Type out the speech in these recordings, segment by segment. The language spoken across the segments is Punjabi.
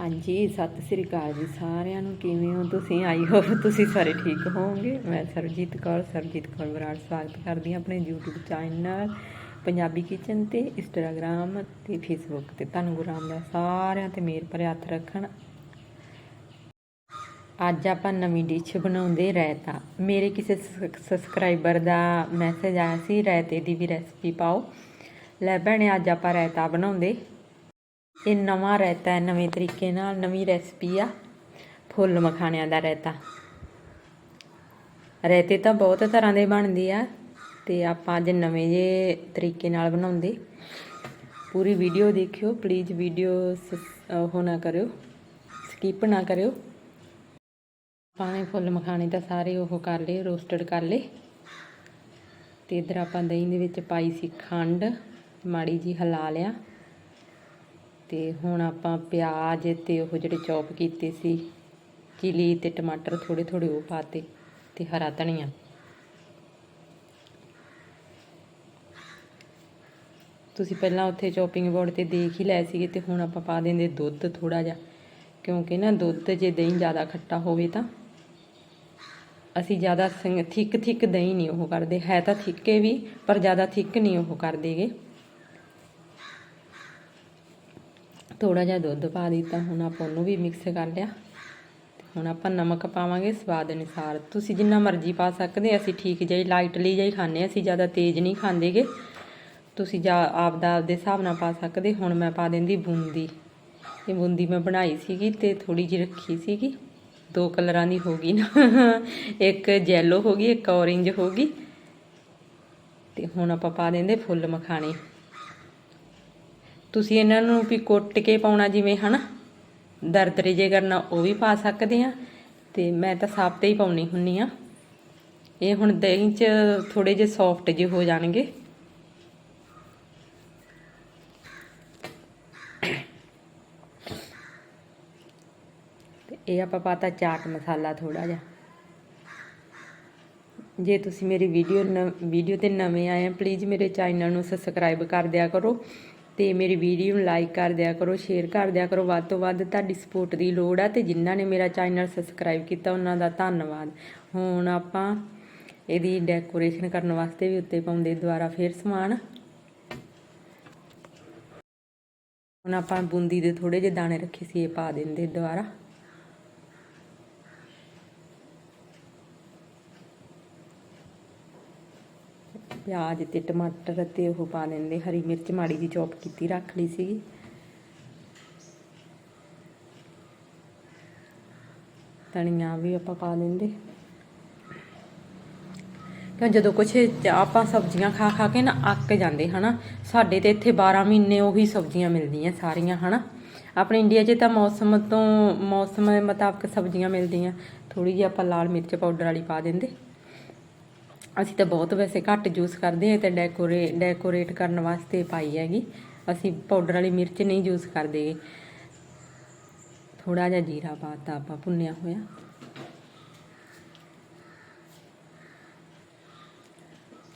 ਹਾਂਜੀ, ਸਤਿ ਸ੍ਰੀ ਅਕਾਲ ਜੀ ਸਾਰਿਆਂ ਨੂੰ। ਕਿਵੇਂ ਹੋ ਤੁਸੀਂ? ਆਈ ਹੋ ਤੁਸੀਂ ਸਾਰੇ ਠੀਕ ਹੋਵੋਗੇ। ਮੈਂ ਸਰਜੀਤ ਕੌਰ ਸਰਜੀਤ ਕੌਰ ਬਰਾੜ ਸਵਾਗਤ ਕਰਦੀ ਹਾਂ ਆਪਣੇ YouTube ਚੈਨਲ ਪੰਜਾਬੀ ਕਿਚਨ ਤੇ ਇੰਸਟਾਗ੍ਰਾਮ ਤੇ ਫੇਸਬੁੱਕ ਤੇ। ਤੁਹਾਨੂੰ ਗੁਰੂ ਰਾਮਦਾਸ ਸਾਰਿਆਂ ਤੇ ਮੇਰ ਭਰੇ ਹੱਥ ਰੱਖਣ। ਅੱਜ ਆਪਾਂ ਨਵੀਂ ਡਿਸ਼ ਬਣਾਉਂਦੇ ਰਾਇਤਾ। ਮੇਰੇ ਕਿਸੇ ਸਬਸਕ੍ਰਾਈਬਰ ਦਾ ਮੈਸੇਜ ਆਇਆ ਸੀ, ਰਾਇਤੇ ਦੀ ਵੀ ਰੈਸਪੀ ਪਾਓ। ਲੈ ਭੈਣੇ, ਅੱਜ ਆਪਾਂ ਰਾਇਤਾ ਬਣਾਉਂਦੇ। ਇਹ ਨਵਾਂ ਰਾਇਤਾ ਹੈ ਨਵੇਂ ਤਰੀਕੇ ਨਾਲ ਨਵੀਂ ਰੈਸਪੀ ਆ। ਫੁੱਲ ਮਖਾਣਿਆਂ ਦਾ ਰਾਇਤਾ ਰਾਇਤੇ ਤਾਂ ਬਹੁਤ ਤਰ੍ਹਾਂ ਦੇ ਬਣਦੇ ਆ ਤੇ ਆਪਾਂ ਅੱਜ ਨਵੇਂ ਜੇ ਤਰੀਕੇ ਨਾਲ ਬਣਾਉਂਦੇ। ਪੂਰੀ ਵੀਡੀਓ ਦੇਖਿਓ ਪਲੀਜ਼ ਵੀਡੀਓ ਉਹ ਨਾ ਕਰਿਓ ਸਕਿਪ ਨਾ ਕਰਿਓ। ਪਾਣੇ ਫੁੱਲ ਮਖਾਣੇ ਤਾਂ ਸਾਰੇ ਉਹ ਕਰ ਲਏ ਰੋਸਟਡ ਕਰ ਲਏ। ਤੇ ਇਧਰ ਆਪਾਂ ਦਹੀਂ ਦੇ ਵਿੱਚ ਪਾਈ ਸੀ ਖੰਡ, ਮਾੜੀ ਜੀ ਹਿਲਾ ਲਿਆ। ਤੇ ਹੁਣ ਆਪਾਂ ਪਿਆਜ਼ ਤੇ ਉਹ ਜਿਹੜੇ ਚੌਪ ਕੀਤੇ ਸੀ, ਚਿਲੀ ਤੇ ਟਮਾਟਰ ਥੋੜੇ ਥੋੜੇ ਉਹ ਪਾਤੇ ਤੇ ਹਰਾ ਧਨੀਆ। ਤੁਸੀਂ ਪਹਿਲਾਂ ਉੱਥੇ ਚੌਪਿੰਗ ਬੋਰਡ ਤੇ ਦੇਖ ਹੀ ਲਏ ਸੀਗੇ ਤੇ ਹੁਣ ਆਪਾਂ ਪਾ ਦਿੰਦੇ ਦੁੱਧ ਥੋੜਾ ਜਿਹਾ, ਕਿਉਂਕਿ ਨਾ ਦੁੱਧ ਜੇ ਦਹੀਂ ਜ਼ਿਆਦਾ ਖੱਟਾ ਹੋਵੇ ਤਾਂ ਅਸੀਂ ਜ਼ਿਆਦਾ ਥਿੱਕ ਥਿੱਕ ਦਹੀਂ ਨਹੀਂ ਉਹ ਕਰਦੇ, ਹੈ ਤਾਂ ਥਿੱਕੇ ਵੀ, ਪਰ ਜ਼ਿਆਦਾ ਥਿੱਕ ਨਹੀਂ ਉਹ ਕਰਦੇਗੇ ਥੋੜਾ ਜਿਹਾ ਦੁੱਧ ਪਾ ਦਿੱਤਾ, ਹੁਣ ਆਪਾਂ ਉਹਨੂੰ ਵੀ ਮਿਕਸ ਕਰ ਲਿਆ। ਹੁਣ ਆਪਾਂ ਨਮਕ ਪਾਵਾਂਗੇ ਸਵਾਦ ਅਨੁਸਾਰ। ਤੁਸੀਂ ਜਿੰਨਾ ਮਰਜ਼ੀ ਪਾ ਸਕਦੇ ਅਸੀਂ ਠੀਕ ਜਿਹੀ ਲਾਈਟਲੀ ਜਿਹੀ ਖਾਂਦੇ ਅਸੀਂ ਜ਼ਿਆਦਾ ਤੇਜ਼ ਨਹੀਂ ਖਾਂਦੇਗੇ। ਤੁਸੀਂ ਜਾ ਆਪ ਦਾ ਆਪਦੇ ਹਿਸਾਬ ਨਾਲ ਪਾ ਸਕਦੇ, ਹੁਣ ਮੈਂ ਪਾ ਦਿੰਦੀ ਬੂੰਦੀ। ਇਹ ਬੂੰਦੀ ਮੈਂ ਬਣਾਈ ਸੀਗੀ ਤੇ ਥੋੜੀ ਜਿਹੀ ਰੱਖੀ ਸੀਗੀ। ਦੋ ਕਲਰਾਂ ਦੀ ਹੋ ਗਈ ਨਾ, ਇੱਕ ਜੈਲੋ ਹੋ ਗਈ, ਇੱਕ ਔਰੇਂਜ ਹੋ ਗਈ। ਤੇ ਹੁਣ ਆਪਾਂ ਪਾ ਦਿੰਦੇ ਫੁੱਲ ਮਖਾਣੇ। ਤੁਸੀਂ ਇਹਨਾਂ ਨੂੰ ਵੀ ਕੁੱਟ ਕੇ ਪਾਉਣਾ ਜਿਵੇਂ, ਹਨਾ? ਦਰਦਰੇ ਜੇ ਕਰਨਾ, ਉਹ ਵੀ ਪਾ ਸਕਦੇ ਆ। ਤੇ ਮੈਂ ਤਾਂ ਸਾਫ਼ ਤੇ ਹੀ ਪਾਉਣੀ ਹੁੰਨੀ ਆ। ਇਹ ਹੁਣ ਦਹੀਂ 'ਚ ਥੋੜੇ ਜਿਹੇ ਸੌਫਟ ਜਿਹੇ ਹੋ ਜਾਣਗੇ। ਇਹ ਆਪਾਂ ਪਾਤਾ ਚਾਟ ਮਸਾਲਾ ਥੋੜਾ ਜਿਹਾ। ਜੇ ਤੁਸੀਂ ਮੇਰੀ ਵੀਡੀਓ ਵੀਡੀਓ ਤੇ ਨਵੇਂ ਆਏ ਆ ਪਲੀਜ਼ ਮੇਰੇ ਚੈਨਲ ਨੂੰ ਸਬਸਕ੍ਰਾਈਬ ਕਰ ਦਿਆ ਕਰੋ। ਤੇ ਮੇਰੀ ਵੀਡੀਓ ਨੂੰ ਲਾਈਕ ਕਰ ਦਿਆ ਕਰੋ ਸ਼ੇਅਰ ਕਰ ਦਿਆ ਕਰੋ। ਵੱਧ ਤੋਂ ਵੱਧ ਤੁਹਾਡੀ ਸਪੋਰਟ ਦੀ ਲੋੜ ਆ ਤੇ ਜਿਨ੍ਹਾਂ ਨੇ ਮੇਰਾ ਚੈਨਲ ਸਬਸਕ੍ਰਾਈਬ ਕੀਤਾ, ਉਹਨਾਂ ਦਾ ਧੰਨਵਾਦ। ਹੁਣ ਆਪਾਂ ਇਹਦੀ ਡੈਕੋਰੇਸ਼ਨ ਕਰਨ ਵਾਸਤੇ ਵੀ ਉੱਤੇ ਪਾਉਂਦੇ, ਦੁਬਾਰਾ ਫੇਰ ਸਮਾਨ। ਹੁਣ ਆਪਾਂ ਬੂੰਦੀ ਦੇ ਥੋੜੇ ਜਿਹੇ ਦਾਣੇ ਰੱਖੇ ਸੀ, ਇਹ ਪਾ ਦਿੰਦੇ ਦੁਬਾਰਾ। ਪਿਆਜ਼ ਤੇ ਟਮਾਟਰ ਤੇ ਉਹ ਪਾ ਦਿੰਦੇ ਹਰੀ ਮਿਰਚ ਮਾੜੀ ਜੀ ਚੌਪ ਕੀਤੀ, ਰੱਖ ਲਈ ਸੀਗੀ। ਧਨੀਆ ਵੀ ਆਪਾਂ ਪਾ ਦਿੰਦੇ ਕਿਉਂ ਜਦੋਂ ਕੁਛ ਆਪਾਂ ਸਬਜ਼ੀਆਂ ਖਾ ਖਾ ਕੇ ਨਾ ਅੱਕ ਜਾਂਦੇ, ਹਨਾ? ਸਾਡੇ ਤੇ ਇੱਥੇ 12 ਮਹੀਨੇ ਉਹੀ ਸਬਜ਼ੀਆਂ ਮਿਲਦੀਆਂ ਸਾਰੀਆਂ, ਹਨਾ? ਆਪਣੇ ਇੰਡੀਆ 'ਚ ਤਾਂ ਮੌਸਮ ਤੋਂ, ਮੌਸਮ ਦੇ ਮੁਤਾਬਕ ਸਬਜ਼ੀਆਂ ਮਿਲਦੀਆਂ। ਥੋੜੀ ਜਿਹੀ ਆਪਾਂ ਲਾਲ ਮਿਰਚ ਪਾਊਡਰ ਵਾਲੀ ਪਾ ਦਿੰਦੇ। ਅਸੀਂ ਤਾਂ ਬਹੁਤ ਵੈਸੇ ਘੱਟ ਯੂਜ਼ ਕਰਦੇ ਹਾਂ ਤੇ ਡੈਕੋਰੇ ਡੈਕੋਰੇਟ ਕਰਨ ਵਾਸਤੇ ਪਾਈ ਹੈਗੀ। ਅਸੀਂ ਪਾਊਡਰ ਵਾਲੀ ਮਿਰਚ ਨਹੀਂ ਯੂਜ਼ ਕਰਦੇ। ਥੋੜਾ ਜਿਹਾ ਜੀਰਾ ਪਾਤਾ ਆਪਾਂ, ਭੁੰਨਿਆ ਹੋਇਆ।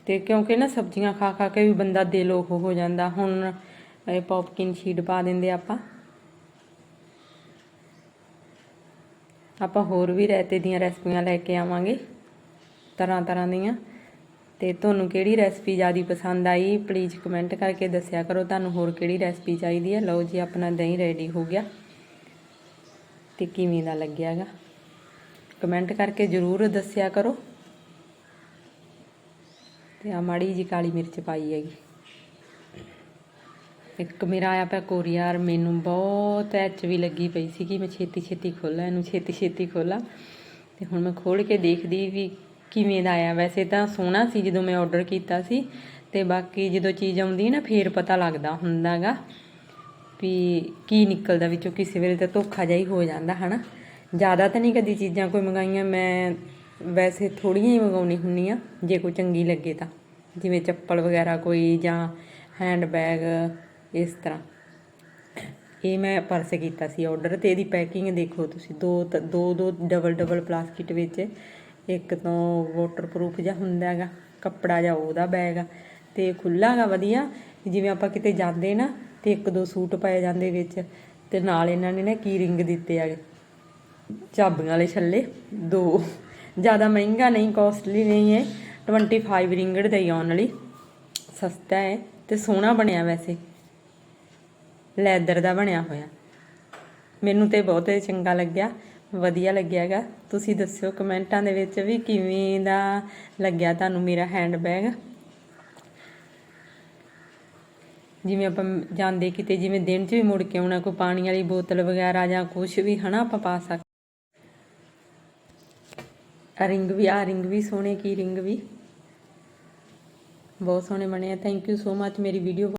ਤੇ ਕਿਉਂਕਿ ਨਾ ਸਬਜ਼ੀਆਂ ਖਾ ਖਾ ਕੇ ਵੀ ਬੰਦਾ ਦਿਲ ਉਹ ਹੋ ਜਾਂਦਾ। ਹੁਣ ਇਹ ਪੌਪਕਿਨ ਸ਼ੀਟ ਪਾ ਦਿੰਦੇ ਆਪਾਂ। ਆਪਾਂ ਹੋਰ ਵੀ ਰਾਇਤੇ ਦੀਆਂ ਰੈਸਪੀਆਂ ਲੈ ਕੇ ਆਵਾਂਗੇ। ਤਰ੍ਹਾਂ ਤਰ੍ਹਾਂ ਦੀਆਂ। ਤੇ ਤੁਹਾਨੂੰ ਕਿਹੜੀ ਰੈਸਪੀ ਜ਼ਿਆਦਾ ਪਸੰਦ ਆਈ? ਪਲੀਜ਼ ਕਮੈਂਟ ਕਰਕੇ ਦੱਸਿਆ ਕਰੋ। ਤੁਹਾਨੂੰ ਹੋਰ ਕਿਹੜੀ ਰੈਸਪੀ ਚਾਹੀਦੀ ਹੈ? ਲਓ ਜੀ, ਆਪਣਾ ਦਹੀਂ ਰੈਡੀ ਹੋ ਗਿਆ। ਤੇ ਕਿਵੇਂ ਦਾ ਲੱਗਿਆਗਾ ਕਮੈਂਟ ਕਰਕੇ ਜ਼ਰੂਰ ਦੱਸਿਆ ਕਰੋ। ਤੇ ਆ ਮਾੜੀ ਜੀ ਕਾਲੀ ਮਿਰਚ ਪਾਈ ਹੈਗੀ। ਇੱਕ ਮੇਰਾ ਆਇਆ ਪਿਆ ਕੋਰੀਅਰ ਮੈਨੂੰ ਬਹੁਤ ਐਚ ਵੀ ਲੱਗੀ ਪਈ ਸੀ ਕਿ ਮੈਂ ਛੇਤੀ ਛੇਤੀ ਖੋਲਾਂ ਇਹਨੂੰ ਛੇਤੀ ਛੇਤੀ ਖੋਲਾਂ ਤੇ ਹੁਣ ਮੈਂ ਖੋਲ ਕੇ ਦੇਖਦੀ ਵੀ ਕਿਵੇਂ ਦਾ ਆਇਆ ਵੈਸੇ ਤਾਂ ਸੋਹਣਾ ਸੀ ਜਦੋਂ ਮੈਂ ਆਰਡਰ ਕੀਤਾ ਸੀ ਤੇ ਬਾਕੀ ਜਦੋਂ ਚੀਜ਼ ਆਉਂਦੀ ਹੈ ਨਾ, ਫੇਰ ਪਤਾ ਲੱਗਦਾ ਹੁੰਦਾਗਾ ਵੀ ਕੀ ਨਿਕਲਦਾ ਵਿੱਚੋਂ ਕਿਸੇ ਵੇਲੇ ਤਾਂ ਧੋਖਾ ਜਿਹਾ ਹੀ ਹੋ ਜਾਂਦਾ, ਹਨਾ? ਜ਼ਿਆਦਾ ਤਾਂ ਨਹੀਂ ਕਦੀ ਚੀਜ਼ਾਂ ਕੋਈ ਮੰਗਾਈਆਂ, ਮੈਂ ਵੈਸੇ ਥੋੜੀਆਂ ਹੀ ਮੰਗਾਉਣੀ ਹੁੰਨੀ ਆ ਜੇ ਕੋਈ ਚੰਗੀ ਲੱਗੇ ਤਾਂ। ਜਿਵੇਂ ਚੱਪਲ ਵਗੈਰਾ ਕੋਈ ਜਾਂ ਹੈਂਡ ਬੈਗ ਇਸ ਤਰ੍ਹਾਂ। ਇਹ ਮੈਂ ਪਰਸ ਕੀਤਾ ਸੀ ਆਰਡਰ ਤੇ, ਇਹਦੀ ਪੈਕਿੰਗ ਦੇਖੋ ਤੁਸੀਂ, ਦੋ ਦੋ ਦੋ ਡਬਲ ਡਬਲ ਪਲਾਸਟਿਕ ਵਿੱਚ ਇੱਕ ਤੋਂ ਵਾਟਰਪ੍ਰੂਫ ਜਿਹਾ ਹੁੰਦਾ ਹੈਗਾ, ਕੱਪੜਾ ਜਾਂ ਉਹਦਾ ਬੈਗ ਆ, ਤੇ ਖੁੱਲਾ ਹੈਗਾ ਵਧੀਆ, ਜਿਵੇਂ ਆਪਾਂ ਕਿਤੇ ਜਾਂਦੇ ਨਾ, ਤੇ ਇੱਕ ਦੋ ਸੂਟ ਪਾਏ ਜਾਂਦੇ ਵਿੱਚ, ਤੇ ਨਾਲ ਇਹਨਾਂ ਨੇ ਨਾ ਕੀ ਰਿੰਗ ਦਿੱਤੇ ਆ ਚਾਬੀਆਂ ਵਾਲੇ ਛੱਲੇ, ਦੋ, ਜ਼ਿਆਦਾ ਮਹਿੰਗਾ ਨਹੀਂ ਕਾਸਟਲੀ ਨਹੀਂ ਹੈ 25 ਰਿੰਗੜ ਦਾ ਹੀ ਆਉਣ ਵਾਲੀ ਸਸਤਾ ਹੈ, ਤੇ ਸੋਹਣਾ ਬਣਿਆ ਵੈਸੇ ਲੈਦਰ ਦਾ ਬਣਿਆ ਹੋਇਆ, ਮੈਨੂੰ ਤੇ ਬਹੁਤ ਚੰਗਾ ਲੱਗਿਆ ਵਧੀਆ ਲੱਗਿਆਗਾ ਤੁਸੀਂ ਦੱਸਿਓ ਕਮੈਂਟਾਂ ਦੇ ਵਿੱਚ ਵੀ ਕਿਵੇਂ ਦਾ ਲੱਗਿਆ ਤੁਹਾਨੂੰ ਮੇਰਾ ਹੈਂਡ ਬੈਗ ਜਿਵੇਂ ਆਪਾਂ ਜਾਂਦੇ ਕਿਤੇ, ਜਿਵੇਂ ਦਿਨ 'ਚ ਵੀ ਮੁੜ ਕੇ ਆਉਣਾ, ਕੋਈ ਪਾਣੀ ਵਾਲੀ ਬੋਤਲ ਵਗੈਰਾ ਜਾਂ ਕੁਝ ਵੀ, ਹਨਾ ਆਪਾਂ ਪਾ ਸਕਦੇ ਰਿੰਗ ਵੀ ਆ ਰਿੰਗ ਵੀ ਸੋਹਣੇ, ਕੀ ਰਿੰਗ ਵੀ? ਬਹੁਤ ਸੋਹਣੇ ਬਣੇ ਆ। ਥੈਂਕ ਯੂ ਸੋ ਮਚ ਮੇਰੀ ਵੀਡੀਓ